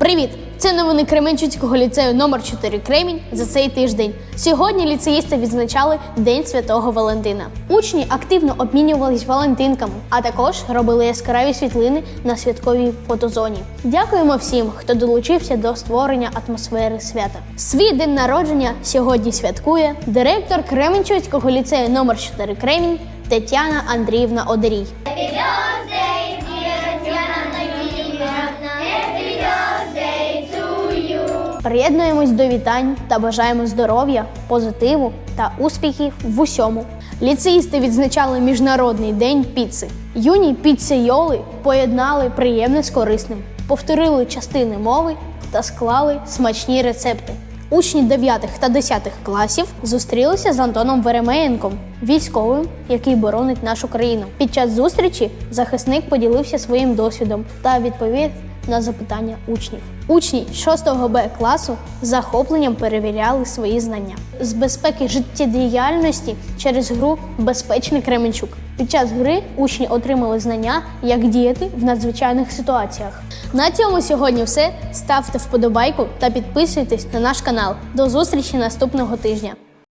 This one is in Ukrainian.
Привіт! Це новини Кременчуцького ліцею номер 4 Кремінь за цей тиждень. Сьогодні ліцеїсти відзначали День Святого Валентина. Учні активно обмінювались валентинками, а також робили яскраві світлини на святковій фотозоні. Дякуємо всім, хто долучився до створення атмосфери свята. Свій день народження сьогодні святкує директор Кременчуцького ліцею номер 4 Кремінь Тетяна Андріївна Одерій. Приєднуємось до вітань та бажаємо здоров'я, позитиву та успіхів в усьому. Ліцеїсти відзначали Міжнародний день піци. Юні піцейоли поєднали приємне з корисним, повторили частини мови та склали смачні рецепти. Учні 9 та 10 класів зустрілися з Антоном Веремеєнком, військовим, який боронить нашу країну. Під час зустрічі захисник поділився своїм досвідом та відповів на запитання учнів. Учні 6 Б класу з захопленням перевіряли свої знання з безпеки життєдіяльності через гру Безпечний Кременчук. Під час гри учні отримали знання, як діяти в надзвичайних ситуаціях. На цьому сьогодні все. Ставте вподобайку та підписуйтесь на наш канал. До зустрічі наступного тижня.